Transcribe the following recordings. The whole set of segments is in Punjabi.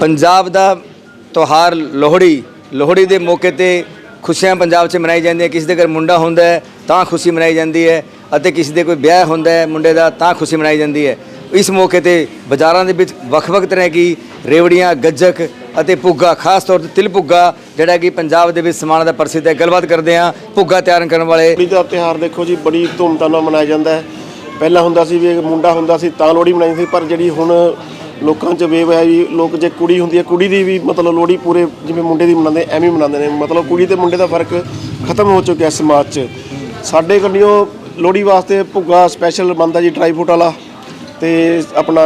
ਪੰਜਾਬ ਦਾ ਤਿਉਹਾਰ ਲੋਹੜੀ ਲੋਹੜੀ ਦੇ ਮੌਕੇ ਤੇ ਖੁਸ਼ੀਆਂ ਪੰਜਾਬ 'ਚ ਮਨਾਈ ਜਾਂਦੀਆਂ। ਕਿਸੇ ਦੇ ਘਰ ਮੁੰਡਾ ਹੁੰਦਾ ਹੈ, ਤਾਂ ਖੁਸ਼ੀ ਮਨਾਈ ਜਾਂਦੀ ਹੈ ਅਤੇ ਕਿਸੇ ਦੇ ਕੋਈ ਵਿਆਹ ਹੁੰਦਾ ਹੈ ਮੁੰਡੇ ਦਾ, ਤਾਂ ਖੁਸ਼ੀ ਮਨਾਈ ਜਾਂਦੀ ਹੈ। ਇਸ ਮੌਕੇ ਤੇ ਬਾਜ਼ਾਰਾਂ ਦੇ ਵਿੱਚ ਵੱਖ-ਵੱਖ ਤਰ੍ਹਾਂ ਦੀ ਰੇਵੜੀਆਂ, ਗੱਜਕ ਅਤੇ ਪੁੱਗਾ ਖਾਸ ਤੌਰ ਤੇ ਤਿਲ ਪੁੱਗਾ ਜਿਹੜਾ ਕਿ ਪੰਜਾਬ ਦੇ ਵਿੱਚ ਸਮਾਨ ਦਾ ਪ੍ਰਸਿੱਧ ਹੈ। ਗੱਲਬਾਤ ਕਰਦੇ ਹਾਂ ਪੁੱਗਾ ਤਿਆਰ ਕਰਨ ਵਾਲੇ। ਲੋਹੜੀ ਦਾ ਤਿਉਹਾਰ ਦੇਖੋ ਜੀ, ਬੜੀ ਧੂਮਧਾਮ ਨਾਲ ਮਨਾਇਆ ਜਾਂਦਾ ਹੈ। ਪਹਿਲਾਂ ਹੁੰਦਾ ਸੀ ਵੀ ਇੱਕ ਮੁੰਡਾ ਹੁੰਦਾ ਸੀ, ਤਾਂ ਲੋਹੜੀ ਮਨਾਈ ਸੀ, ਪਰ ਜਿਹੜੀ ਹੁਣ ਲੋਕਾਂ 'ਚ ਵੇਵ ਹੈ ਜੀ ਲੋਕ ਜੇ ਕੁੜੀ ਹੁੰਦੀ ਹੈ, ਕੁੜੀ ਦੀ ਵੀ ਮਤਲਬ ਲੋਹੜੀ ਪੂਰੇ ਜਿਵੇਂ ਮੁੰਡੇ ਦੀ ਮਨਾਉਂਦੇ, ਐਵੇਂ ਹੀ ਮਨਾਉਂਦੇ ਨੇ। ਮਤਲਬ ਕੁੜੀ ਤੇ ਮੁੰਡੇ ਦਾ ਫ਼ਰਕ ਖਤਮ ਹੋ ਚੁੱਕਿਆ ਸਮਾਜ 'ਚ। ਸਾਡੇ ਕੰਨਿਓ ਲੋਹੜੀ ਵਾਸਤੇ ਭੁੱਗਾ ਸਪੈਸ਼ਲ ਬਣਦਾ ਜੀ ਡਰਾਈ ਫਰੂਟ ਵਾਲਾ ਤੇ ਆਪਣਾ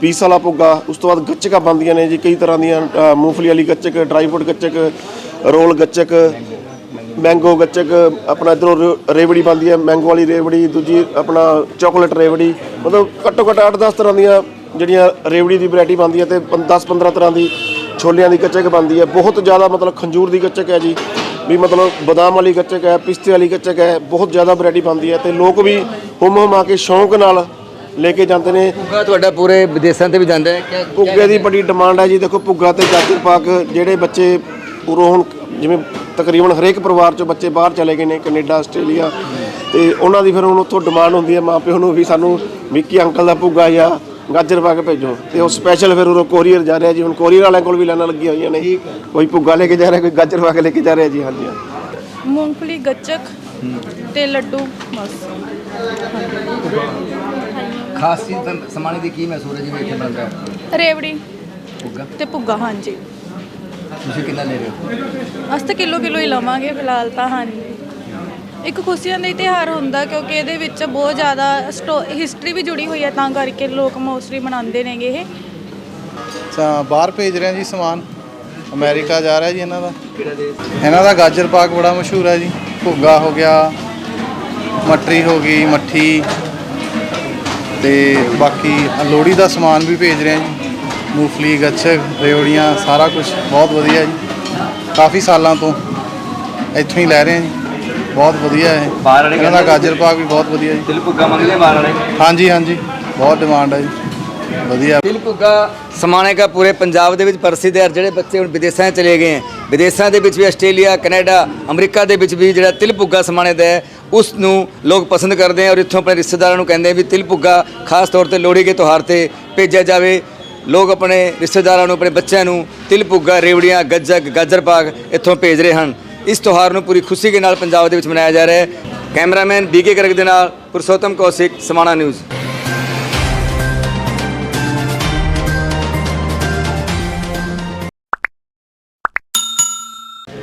ਪੀਸ ਵਾਲਾ ਭੁੱਗਾ, ਉਸ ਤੋਂ ਬਾਅਦ ਗੱਚਕਾਂ ਬਣਦੀਆਂ ਨੇ ਜੀ, ਕਈ ਤਰ੍ਹਾਂ ਦੀਆਂ ਮੂੰਗਫਲੀ ਵਾਲੀ ਗੱਚਕ ਡਰਾਈ ਫਰੂਟ ਗੱਚਕ, ਰੋਲ ਗੱਚਕ ਮੈਂਗੋ ਗੱਚਕ, ਆਪਣਾ ਇਧਰੋਂ ਰੇਵੜੀ ਬਣਦੀ ਹੈ ਮੈਂਗੋ ਵਾਲੀ ਰੇਵੜੀ, ਦੂਜੀ ਆਪਣਾ ਚਾਕਲੇਟ ਰੇਵੜੀ, ਮਤਲਬ ਘੱਟੋ ਘੱਟ 8-10 ਤਰ੍ਹਾਂ ਦੀਆਂ ਜਿਹੜੀਆਂ ਰੇਵੜੀ ਦੀ ਵੈਰਾਈਟੀ ਬਣਦੀ ਹੈ ਤੇ 10-15 ਤਰ੍ਹਾਂ ਦੀ ਛੋਲਿਆਂ ਦੀ ਗੱਚਕ ਬਣਦੀ ਹੈ। ਬਹੁਤ ਜ਼ਿਆਦਾ ਮਤਲਬ ਖੰਜੂਰ ਦੀ ਗੱਚਕ ਹੈ ਜੀ। ਵੀ ਮਤਲਬ ਬਦਾਮ ਵਾਲੀ ਗੱਚਕ ਹੈ ਪਿਸਤੇ ਵਾਲੀ ਗੱਚਕ ਹੈ ਬਹੁਤ ਜ਼ਿਆਦਾ ਵੈਰਾਈਟੀ ਬਣਦੀ ਹੈ ਤੇ ਲੋਕ ਵੀ ਹੁਮ ਹੁਮਾ ਕੇ ਸ਼ੌਂਕ ਨਾਲ ਲੈ ਕੇ ਜਾਂਦੇ ਨੇ। ਪੁੱਗਾ ਤੁਹਾਡਾ ਪੂਰੇ ਵਿਦੇਸ਼ਾਂ ਤੇ ਵੀ ਜਾਂਦਾ ਹੈ? ਭੁੱਗੇ ਦੀ ਬੜੀ ਡਿਮਾਂਡ ਹੈ ਜੀ। ਦੇਖੋ ਭੁੱਗਾ ਤੇ ਗਾਜਰ ਪਾਕ ਜਿਹੜੇ ਬੱਚੇ ਉਰੋਂ ਹੁਣ ਜਿਵੇਂ ਤਕਰੀਬਨ ਹਰੇਕ ਪਰਿਵਾਰ ਚੋਂ ਬੱਚੇ ਬਾਹਰ ਚਲੇ ਗਏ ਨੇ ਕੈਨੇਡਾ ਆਸਟ੍ਰੇਲੀਆ ਤੇ ਉਹਨਾਂ ਦੀ ਫਿਰ ਹੁਣ ਉੱਥੋਂ ਡਿਮਾਂਡ ਹੁੰਦੀ ਹੈ। ਮਾਪਿਓ ਨੂੰ ਵੀ ਸਾਨੂੰ ਵਿੱਕੀ ਅੰਕਲ ਦਾ ਭੁੱਗਾ ਜਾਂ ਗਾਜਰ ਪਾ ਕੇ ਭੇਜੋ। ਤੇ ਉਹ ਸਪੈਸ਼ਲ ਫਿਰ ਉਰੋਂ ਕੋਰੀਅਰ ਜਾ ਰਿਹਾ ਜੀ। ਹੁਣ ਕੋਰੀਅਰ ਵਾਲਿਆਂ ਕੋਲ ਵੀ ਲਾਈਨਾਂ ਲੱਗੀਆਂ ਹੋਈਆਂ ਨੇ। ਕੋਈ ਭੁੱਗਾ ਲੈ ਕੇ ਜਾ ਰਿਹਾ ਕੋਈ ਗਾਜਰ ਪਾ ਕੇ ਲੈ ਕੇ ਜਾ ਰਿਹਾ ਜੀ ਹਾਂਜੀ। ਮੂੰਗਫਲੀ ਗੱਚਕ ਤੇ ਲੱਡੂ ਬਸ। ਖਾਸ ਚੀਜ਼ ਸਮਾਨੇ ਦੀ ਕੀ ਮਹਿਸੂਸ ਹੈ ਜਿਵੇਂ ਇੱਥੇ ਬਣਦਾ ਹੈ ਰੇਵੜੀ ਪੁੱਗਾ। ਤੇ ਭੁੱਗਾ ਹਾਂਜੀ। ਤੁਸੀਂ ਕਿੰਨਾ ਲੈ ਰਹੇ ਹੋ? ਅਸ ਤਾਂ ਕਿਲੋ ਕਿਲੋ ਹੀ ਲਵਾਂਗੇ ਫਿਲਹਾਲ ਤਾਂ ਹਾਂਜੀ। ਇੱਕ ਖੁਸ਼ੀਆਂ ਦਾ ਹੀ ਤਿਉਹਾਰ ਹੁੰਦਾ ਕਿਉਂਕਿ ਇਹਦੇ ਵਿੱਚ ਬਹੁਤ ਜ਼ਿਆਦਾ ਹਿਸਟਰੀ ਵੀ ਜੁੜੀ ਹੋਈ ਹੈ, ਤਾਂ ਕਰਕੇ ਲੋਕ ਮੋਸਟਲੀ ਮਨਾਉਂਦੇ ਨੇਗੇ ਇਹ। ਤਾਂ ਬਾਹਰ ਭੇਜ ਰਹੇ ਹਾਂ ਜੀ ਸਮਾਨ? ਅਮਰੀਕਾ ਜਾ ਰਿਹਾ ਜੀ ਇਹਨਾਂ ਦਾ? ਇਹਨਾਂ ਦਾ ਗਾਜਰ ਪਾਕ ਬੜਾ ਮਸ਼ਹੂਰ ਹੈ ਜੀ। ਭੁੱਗਾ ਹੋ ਗਿਆ ਮਟਰੀ ਹੋ ਗਈ, ਮੱਠੀ। ਤੇ ਬਾਕੀ ਲੋਹੜੀ ਦਾ ਸਮਾਨ ਵੀ ਭੇਜ ਰਹੇ ਹਾਂ ਜੀ। ਮੂੰਗਫਲੀ, ਗੱਛਕ, ਰੇਵੜੀਆਂ, ਸਾਰਾ ਕੁਝ ਬਹੁਤ ਵਧੀਆ ਜੀ। ਕਾਫੀ ਸਾਲਾਂ ਤੋਂ ਇੱਥੋਂ ਹੀ ਲੈ ਰਹੇ ਹਾਂ ਜੀ। ਬਹੁਤ ਵਧੀਆ ਹੈ। ਬਾਹਰ ਵਾਲੇ ਇਹਨਾਂ ਦਾ ਕਹਿੰਦੇ ਗਾਜਰ ਪਾਕ ਵੀ ਬਹੁਤ ਵਧੀਆ ਜੀ। ਤਿਲ ਪੁੱਗਾ ਮੰਗਦੇ ਬਾਹਰ ਵਾਲੇ? ਹਾਂਜੀ ਹਾਂਜੀ। ਬਹੁਤ ਡਿਮਾਂਡ ਹੈ ਜੀ। ਵਧੀਆ। ਤਿਲ ਪੁੱਗਾ ਸਮਾਣੇ ਦਾ ਪੂਰੇ ਪੰਜਾਬ ਦੇ ਵਿੱਚ ਪ੍ਰਸਿੱਧ ਹੈ ਔਰ ਜਿਹੜੇ ਬੱਚੇ ਹੁਣ ਵਿਦੇਸ਼ਾਂ 'ਚ ਚਲੇ ਗਏ ਹੈ। ਵਿਦੇਸ਼ਾਂ ਦੇ ਵਿੱਚ ਵੀ ਆਸਟ੍ਰੇਲੀਆ ਕੈਨੇਡਾ ਅਮਰੀਕਾ ਦੇ ਵਿੱਚ ਵੀ ਜਿਹੜਾ ਤਿਲ ਪੁੱਗਾ ਸਮਾਣੇ ਦਾ ਹੈ ਉਸ ਨੂੰ ਲੋਕ ਪਸੰਦ ਕਰਦੇ ਹੈ ਔਰ ਇੱਥੋਂ ਆਪਣੇ ਰਿਸ਼ਤੇਦਾਰਾਂ ਨੂੰ ਕਹਿੰਦੇ ਆ ਵੀ ਤਿਲ ਪੁੱਗਾ ਖਾਸ ਤੌਰ ਤੇ ਲੋਹੜੀ ਦੇ ਤਿਉਹਾਰ ਤੇ ਭੇਜਿਆ ਜਾਵੇ। ਲੋਕ ਆਪਣੇ ਰਿਸ਼ਤੇਦਾਰਾਂ ਨੂੰ ਆਪਣੇ ਬੱਚਿਆਂ ਨੂੰ ਤਿਲ ਪੁੱਗਾ ਰੇਵੜੀਆਂ ਗੱਜਕ ਗਾਜਰ ਪਾਕ ਇੱਥੋਂ ਭੇਜ ਰਹੇ ਹਨ। ਇਸ ਤਿਉਹਾਰ ਨੂੰ ਪੂਰੀ ਖੁਸ਼ੀ ਦੇ ਨਾਲ ਪੰਜਾਬ ਦੇ ਵਿੱਚ ਮਨਾਇਆ ਜਾ ਰਿਹਾ ਹੈ। ਕੈਮਰਾਮੈਨ ਬੀਕੇ ਕਰਕ ਦੇ ਨਾਲ ਪੁਰਸ਼ੋਤਮ ਕੌਸ਼ਿਕ, ਸਮਾਣਾ ਨਿਊਜ਼।